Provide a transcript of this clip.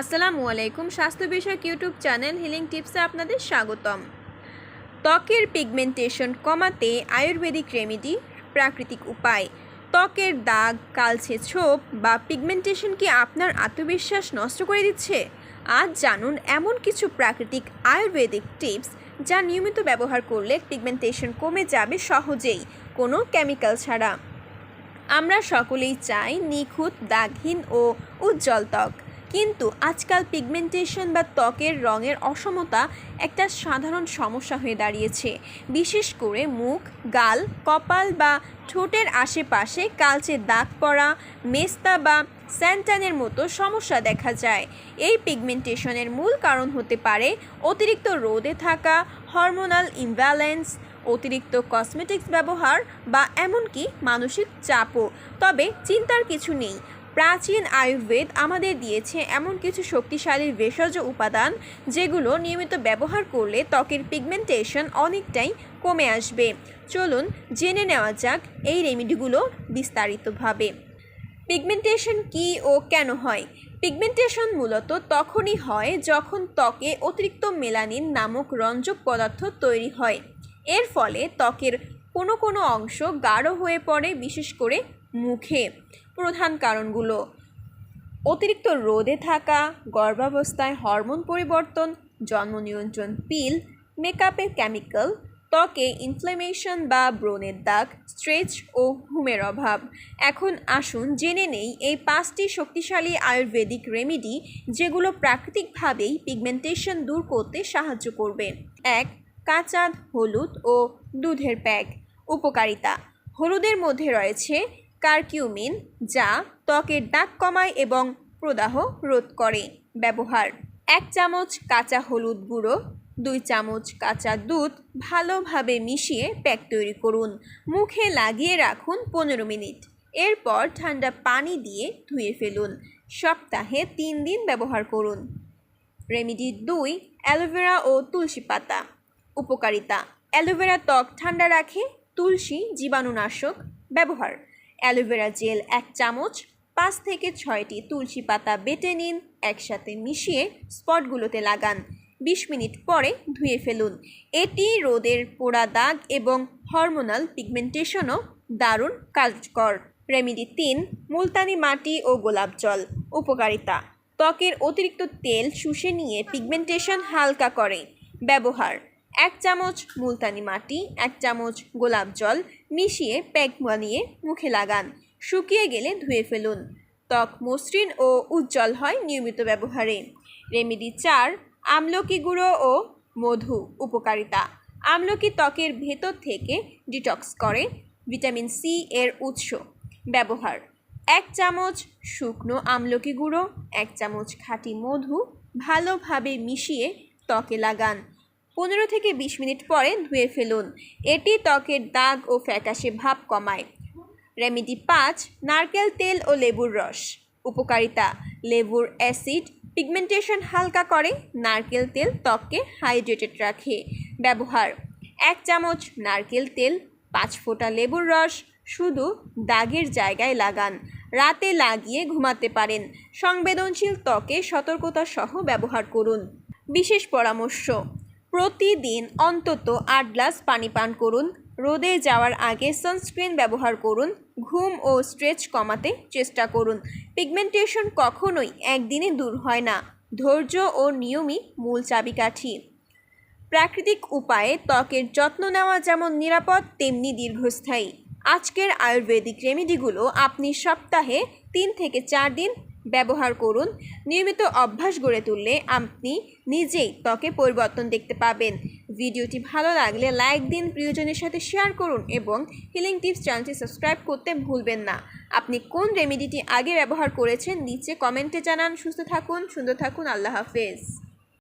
আসসালামু আলাইকুম। স্বাস্থ্য বিষয়ক ইউটিউব চ্যানেল হিলিং টিপসে আপনাদের স্বাগতম। ত্বকের পিগমেন্টেশন কমাতে আয়ুর্বেদিক রেমেডি প্রাকৃতিক উপায়। ত্বকের দাগ কালছে ছোপ বা পিগমেন্টেশন কি আপনার আত্মবিশ্বাস নষ্ট করে দিচ্ছে? আজ জানুন এমন কিছু প্রাকৃতিক আয়ুর্বেদিক টিপস যা নিয়মিত ব্যবহার করলে পিগমেন্টেশন কমে যাবে সহজেই, কোনো কেমিক্যাল ছাড়া। আমরা সকলেই চাই নিখুঁত, দাগহীন ও উজ্জ্বল ত্বক। কিন্তু আজকাল পিগমেন্টেশন বা ত্বকের রঙের অসমতা একটা সাধারণ সমস্যা হয়ে দাঁড়িয়েছে। বিশেষ করে মুখ, গাল, কপাল বা ঠোঁটের আশেপাশে কালচে দাগ পড়া, মেস্তা বা স্যান্টানের মতো সমস্যা দেখা যায়। এই পিগমেন্টেশনের মূল কারণ হতে পারে অতিরিক্ত রোদে থাকা হরমোনাল ইমব্যালেন্স অতিরিক্ত কসমেটিক্স ব্যবহার বা এমনকি মানসিক চাপও। তবে চিন্তার কিছু নেই প্রাচীন আয়ুর্বেদ আমাদের দিয়েছে এমন কিছু শক্তিশালী ভেষজ উপাদান যেগুলো নিয়মিত ব্যবহার করলে ত্বকের পিগমেন্টেশন অনেকটাই কমে আসবে। চলুন জেনে নেওয়া যাক এই রেমেডিগুলো বিস্তারিতভাবে। পিগমেন্টেশন কি ও কেন হয়? পিগমেন্টেশন মূলত তখনই হয় যখন ত্বকে অতিরিক্ত মেলানিন নামক রঞ্জক পদার্থ তৈরি হয়। এর ফলে ত্বকের কোনো কোনো অংশ গাঢ় হয়ে পড়ে, বিশেষ করে মুখে। প্রধান কারণগুলো। অতিরিক্ত রোদে থাকা, গর্ভাবস্থায় হরমোন পরিবর্তন, জন্ম নিয়ন্ত্রণ পিল, মেকআপের কেমিক্যাল, ত্বকে ইনফ্লামেশন বা ব্রণের দাগ, স্ট্রেচ ও ঘুমের অভাব। এখন আসুন জেনে নেই এই পাঁচটি শক্তিশালী আয়ুর্বেদিক রেমেডি যেগুলো প্রাকৃতিকভাবেই পিগমেন্টেশন দূর করতে সাহায্য করবে। এক কাঁচা, হলুদ ও দুধের প্যাক উপকারিতা, হলুদের মধ্যে রয়েছে কারকিউমিন, যা ত্বকের দাগ কমায় এবং প্রদাহ রোধ করে। ব্যবহার, এক চামচ কাঁচা হলুদ গুঁড়ো, দুই চামচ কাঁচা দুধ ভালোভাবে মিশিয়ে প্যাক তৈরি করুন। মুখে লাগিয়ে রাখুন পনেরো মিনিট। এরপর ঠান্ডা পানি দিয়ে ধুয়ে ফেলুন। সপ্তাহে তিন দিন ব্যবহার করুন। রেমিডি দুই, অ্যালোভেরা ও তুলসী পাতা। উপকারিতা। অ্যালোভেরা ত্বক ঠান্ডা রাখে, তুলসী জীবাণুনাশক ব্যবহার। অ্যালোভেরা জেল এক চামচ, পাঁচ থেকে ছয়টি তুলসী পাতা বেটে নিন, একসাথে মিশিয়ে স্পটগুলোতে লাগান। বিশ মিনিট পরে ধুয়ে ফেলুন। এটি রোদের পোড়া দাগ এবং হরমোনাল পিগমেন্টেশনও দারুণ কার্যকর। রেমেডি তিন, মুলতানি মাটি ও গোলাপ জল, উপকারিতা। ত্বকের অতিরিক্ত তেল শুষে নিয়ে পিগমেন্টেশন হালকা করে। ব্যবহার। এক চামচ মুলতানি মাটি, এক চামচ গোলাপ জল মিশিয়ে প্যাক বানিয়ে মুখে লাগান। শুকিয়ে গেলে ধুয়ে ফেলুন। ত্বক মসৃণ ও উজ্জ্বল হয় নিয়মিত ব্যবহারে। রেমেডি চার, আমলকি গুঁড়ো ও মধু, উপকারিতা। আমলকি ত্বকের ভেতর থেকে ডিটক্স করে, ভিটামিন সি এর উৎস। ব্যবহার, এক চামচ শুকনো আমলকি গুঁড়ো, এক চামচ খাঁটি মধু ভালোভাবে মিশিয়ে ত্বকে লাগান। পনেরো থেকে বিশ মিনিট পরে ধুয়ে ফেলুন। এটি ত্বকের দাগ ও ফ্যাকাশে ভাব কমায়। রেমেডি পাঁচ, নারকেল তেল ও লেবুর রস। উপকারিতা, লেবুর অ্যাসিড পিগমেন্টেশন হালকা করে, নারকেল তেল ত্বককে হাইড্রেটেড রাখে। ব্যবহার, এক চামচ নারকেল তেল, পাঁচ ফোঁটা লেবুর রস, শুধু দাগের জায়গায় লাগান। রাতে লাগিয়ে ঘুমাতে পারেন। সংবেদনশীল ত্বকে সতর্কতা সহ ব্যবহার করুন। বিশেষ পরামর্শ প্রতিদিন অন্তত আট গ্লাস পানি পান করুন। রোদে যাওয়ার আগে সানস্ক্রিন ব্যবহার করুন। ঘুম ও স্ট্রেচ কমাতে চেষ্টা করুন। পিগমেন্টেশন কখনোই একদিনে দূর হয় না। ধৈর্য ও নিয়মই মূল চাবিকাঠি। প্রাকৃতিক উপায়ে ত্বকের যত্ন নেওয়া যেমন নিরাপদ, তেমনি দীর্ঘস্থায়ী। আজকের আয়ুর্বেদিক রেমেডিগুলো আপনি সপ্তাহে তিন থেকে চার দিন ব্যবহার করুন। নিয়মিত অভ্যাস গড়ে তুললে আপনি নিজেই ত্বকে পরিবর্তন দেখতে পাবেন। ভিডিওটি ভালো লাগলে লাইক দিন, প্রিয়জনের সাথে শেয়ার করুন এবং হিলিং টিপস চ্যানেলটি সাবস্ক্রাইব করতে ভুলবেন না। আপনি কোন রেমেডিটি আগে ব্যবহার করেছেন, নিচে কমেন্টে জানান। সুস্থ থাকুন, সুন্দর থাকুন। আল্লাহ হাফেজ।